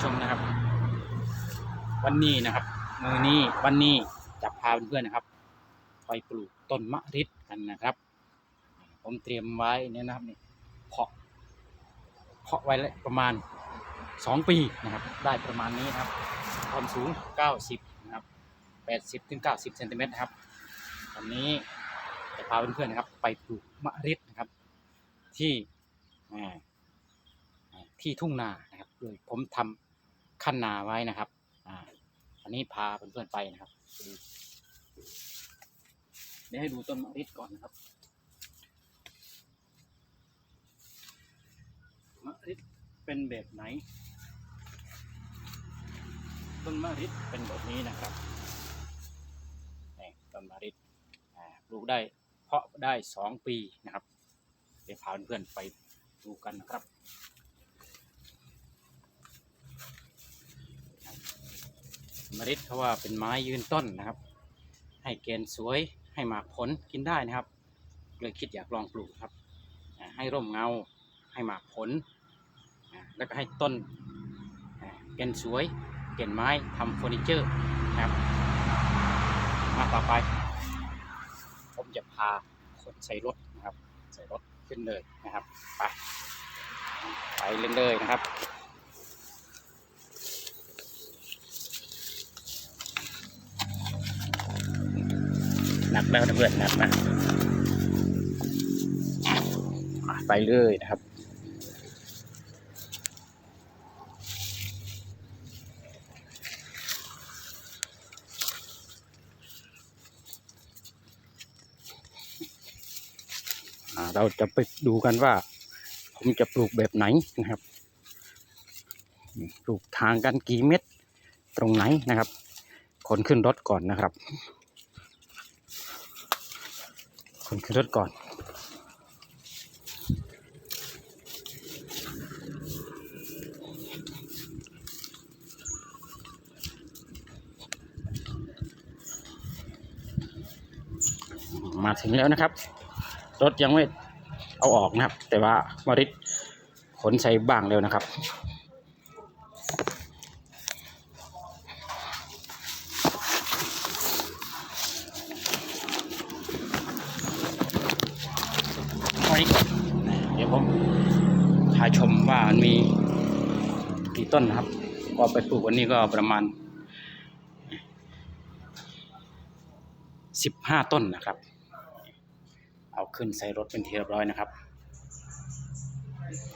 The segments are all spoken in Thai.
ผู้ชมนะครับ วันนี้นะครับ มือนี้วันนี้จะพาเพื่อนๆนะครับ ไปปลูกต้นมะริดกันนะครับ ผมเตรียมไว้เนี่ยนะครับนี่เพาะเพาะไว้แล้วประมาณสองปีนะครับ ได้ประมาณนี้นะครับความสูง 90 นะครับ 80ถึง90เซนติเมตรนะครับวันนี้จะพาเพื่อนๆนะครับ ไปปลูกมะริดนะครับ ที่ที่ทุ่งนานะครับโดยผมทำ ขั้นนาไว้นะครับ อ่า อันนี้พาเพื่อนๆไปนะครับเดี๋ยวให้ดูต้นมะริดก่อนนะครับมะริดเป็นแบบไหน ต้นมะริดเป็นแบบนี้นะครับนี่ต้นมะริดปลูกได้เพาะได้สองปีนะครับ เดี๋ยวพาเพื่อนๆไปดูกันนะครับ มริดเขาะว่าเป็นไม้ยืนต้นนะครับ ให้เกณฑ์สวยให้หมากผลกินได้นะครับ เลยคิดอยากลองปลูกครับ ให้ร่มเงาให้หมากผล แล้วก็ให้ต้นเกณฑ์สวยเกณฑ์ไม้ทำเฟอร์นิเจอร์นะครับมาต่อไป ผมจะพาคนใส่รถนะครับ ใส่รถขึ้นเลยนะครับ ไป ไปเรื่อยๆนะครับ นักแล้วนะเพื่อนนักนะอะไปเลยนะครับเราจะไปดูกันว่า ผมจะปลูกแบบไหนนะครับ ปลูกทางกันกี่เม็ดตรงไหนนะครับคนขึ้นรถก่อนนะครับ คนขึ้นรถก่อน มาถึงแล้วนะครับ รถยังไม่เอาออกนะครับ แต่ว่ามริดขนใส่บ้างแล้วนะครับ ไว้ก่อน เดี๋ยวผมถ่าชมว่ามันมีกี่ต้นนะครับ ก็ไปปลูกวันนี้ก็ประมาณสิบห้าต้นนะครับ เอาขึ้นใส่รถเป็นที่เรียบร้อยนะครับ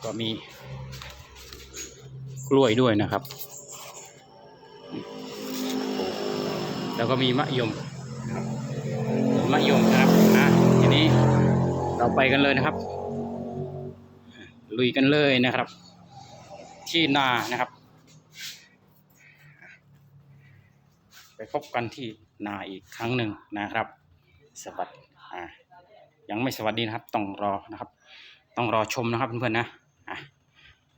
ก็มีกล้วยด้วยนะครับ แล้วก็มีมะยมครับมะยมนะครับอะทีนี้ เราไปกันเลยนะครับ ลุยกันเลยนะครับ ที่นานะครับ ไปพบกันที่นาอีกครั้งหนึ่งนะครับ สวัสดีอ่ายังไม่สวัสดีนะครับ ต้องรอนะครับ ต้องรอชมนะครับเพื่อนๆนะ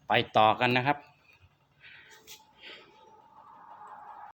ไปต่อกันนะครับ